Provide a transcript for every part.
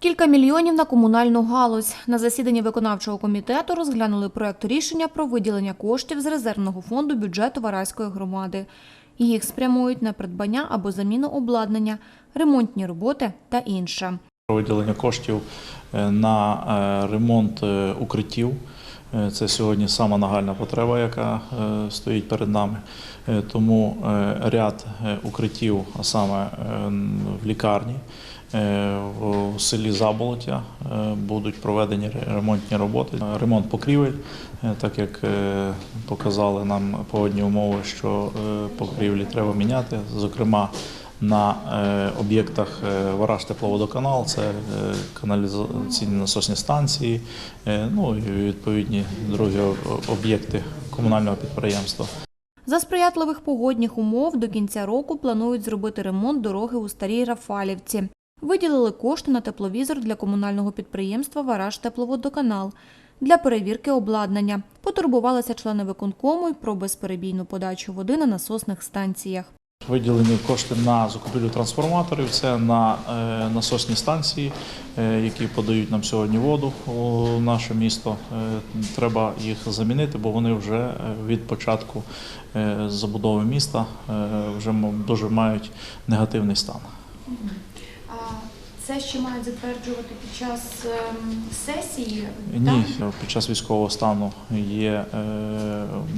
Кілька мільйонів на комунальну галузь. На засіданні виконавчого комітету розглянули проект рішення про виділення коштів з резервного фонду бюджету Вараської громади. Їх спрямують на придбання або заміну обладнання, ремонтні роботи та інше. Виділення коштів е, на е, ремонт е, укриттів. Це сьогодні сама нагальна потреба, яка стоїть перед нами. Тому ряд укриттів, а саме в лікарні, е, в селі Заболоття е, будуть проведені ремонтні роботи. Е, Ремонт покрівель, так як показали нам погодні умови, що покрівлі треба міняти. Зокрема, на об'єктах Вараж тепловодоканал, це каналізаційні насосні станції, ну і відповідні другі об'єкти комунального підприємства. За сприятливих погодних умов до кінця року планують зробити ремонт дороги у Старій Рафалівці. Виділили кошти на тепловізор для комунального підприємства Вараж тепловодоканал для перевірки обладнання. Потурбувалися члени виконкому й про безперебійну подачу води на насосних станціях. Виділені кошти на закупівлю трансформаторів, це на е, насосні станції, е, які подають нам сьогодні воду у наше місто. Е, Треба їх замінити, бо вони вже від початку забудови міста вже дуже мають негативний стан. Це ще мають затверджувати під час ем, сесії? Ні, під час військового стану є е,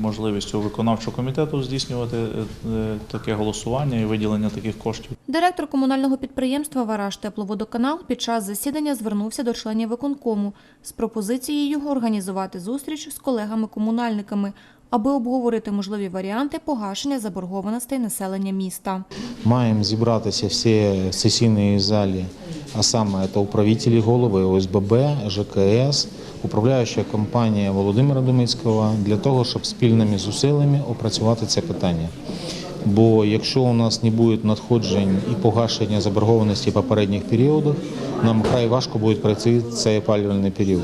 можливість у виконавчого комітету здійснювати е, таке голосування і виділення таких коштів. Директор комунального підприємства Вараж тепловодоканал під час засідання звернувся до членів виконкому з пропозицією організувати зустріч з колегами-комунальниками, аби обговорити можливі варіанти погашення заборгованостей населення міста. Маємо зібратися всі сесійні залі, а саме це управителі голови ОСББ, ЖКС, управляюча компанія Володимира Думицького для того, щоб спільними зусиллями опрацювати це питання. Бо якщо у нас не буде надходжень і погашення заборгованості попередніх періодів, нам край важко буде пройти цей опалювальний період.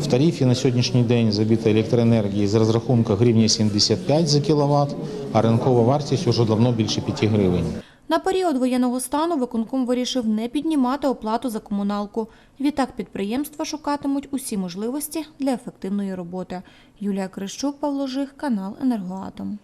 В тарифі на сьогоднішній день забита електроенергії з розрахунку гривні 75 за кіловат, а ринкова вартість вже давно більше 5 гривень. На період воєнного стану виконком вирішив не піднімати оплату за комуналку. Відтак підприємства шукатимуть усі можливості для ефективної роботи. Юлія Крищук, Павло Жих, канал Енергоатом.